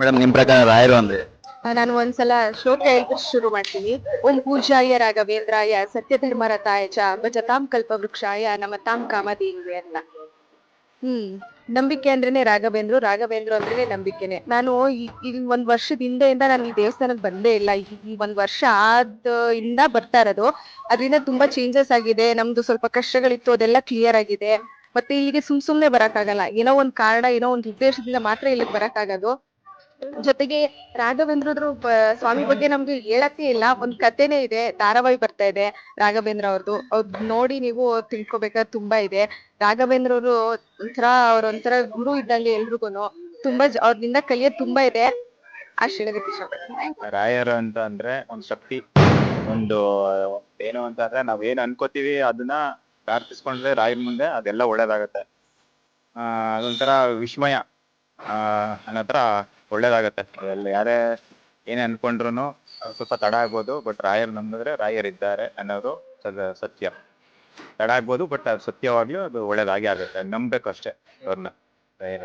Madam, ನಿಮ್ ಪ್ರಕಾರ ರಾಯರು ಅಂದ್ರೆ? ನಾನು ಒಂದ್ಸಲ ಶ್ಲೋಕ ಹೇಳ್ಬಿಟ್ಟು ಶುರು ಮಾಡ್ತೀನಿ. ಓಂ ಪೂಜಾಯ ರಾಘವೇಂದ್ರಾಯ ಸತ್ಯ ಧರ್ಮರತಾಯ ಚ ಭಜತಾಂ ಕಲ್ಪ ವೃಕ್ಷಾಯ ನಮತಾಂ ಕಾಮಧೇನುವೆ ಅಂತ. ಹ್ಮ್, ನಂಬಿಕೆ ಅಂದ್ರೇನೆ ರಾಘವೇಂದ್ರು ರಾಘವೇಂದ್ರು ಅಂದ್ರೇನೆ ನಂಬಿಕೆನೆ. ನಾನು ಈ- ಒಂದ್ ವರ್ಷದ ಹಿಂದೆಯಿಂದ ನಾನು ಈ ದೇವಸ್ಥಾನಕ್ಕೆ ಬಂದೇ ಇಲ್ಲ. ಈ ಒಂದ್ ವರ್ಷ ಆದ ಇಂದ ಬರ್ತಾ ಇರೋದು. ಅದರಿಂದ ತುಂಬಾ ಚೇಂಜಸ್ ಆಗಿದೆ. ನಮ್ದು ಸ್ವಲ್ಪ ಕಷ್ಟಗಳಿತ್ತು, ಅದೆಲ್ಲ ಕ್ಲಿಯರ್ ಆಗಿದೆ. ಮತ್ತೆ ಇಲ್ಲಿಗೆ ಸುಮ್ ಸುಮ್ನೆ ಬರಕ್ಕಾಗಲ್ಲ. ಏನೋ ಒಂದ್ ಕಾರಣ, ಏನೋ ಒಂದ್ ಉದ್ದೇಶದಿಂದ ಮಾತ್ರ ಇಲ್ಲಿಗೆ ಬರಕ್ಕಾಗೋದು. ಜೊತೆಗೆ ರಾಘವೇಂದ್ರದ್ರು ಬ- ಸ್ವಾಮಿ ಬಗ್ಗೆ ನಮ್ಗೆ ಹೇಳಕ್ಕೆ ಇಲ್ಲ. ಒಂದ್ ಕಥೆನೇ ಇದೆ. ಧಾರಾವಾಹಿ ಬರ್ತಾ ಇದೆ ರಾಘವೇಂದ್ರ ಅವ್ರದ್ದು ಅವ್ರದ್ ನೋಡಿ ನೀವು ತಿಳ್ಕೊಬೇಕಾದ್ ತುಂಬಾ ಇದೆ. ರಾಘವೇಂದ್ರ ಅವರು ಒಂಥರ ಅವ್ರ ಗುರು ಇದ್ದಂಗೆ ಎಲ್ರಿಗೂನು ತುಂಬಾ ಜ- ಅವ್ರಿಂದ ಕಲಿಯೋದ್ ತುಂಬಾ ಇದೆ. ಅಷ್ಟ್ ರಾಯರು ಅಂತ ಅಂದ್ರೆ ಒಂದ್ ಶಕ್ತಿ, ಒಂದು, ಏನು ಅಂತ ಅಂದ್ರೆ ನಾವ್ ಏನ್ ಅನ್ಕೋತೀವಿ ಅದನ್ನ ಪ್ರಾರ್ಥಿಸ್ಕೊಂಡ್ರೆ ರಾಯರ್ ಮುಂದೆ ಅದೆಲ್ಲ ಒಳ್ಳೇದಾಗತ್ತೆ. ಆ, ಅದೊಂಥರ ವಿಸ್ಮಯ. ಆ ಅನ್ನತ್ರ ಒಳ್ಳೇದಾಗತ್ತೆ. ಯಾರೇ ಏನೇ ಅನ್ಕೊಂಡ್ರು ಸ್ವಲ್ಪ ತಡ ಆಗ್ಬೋದು ಬಟ್ ರಾಯರ್ ನಂಬಿದ್ರೆ ರಾಯರ್ ಇದ್ದಾರೆ ಅನ್ನೋದು ಸತ್ಯ. ತಡ ಆಗ್ಬೋದು ಬಟ್ ಅದು ಸತ್ಯವಾಗ್ಲೂ ಅದು ಒಳ್ಳೇದಾಗಿ ಆಗುತ್ತೆ. ನಂಬೇಕು ಅಷ್ಟೇ ಅವ್ರನ್ನ ರಾಯರ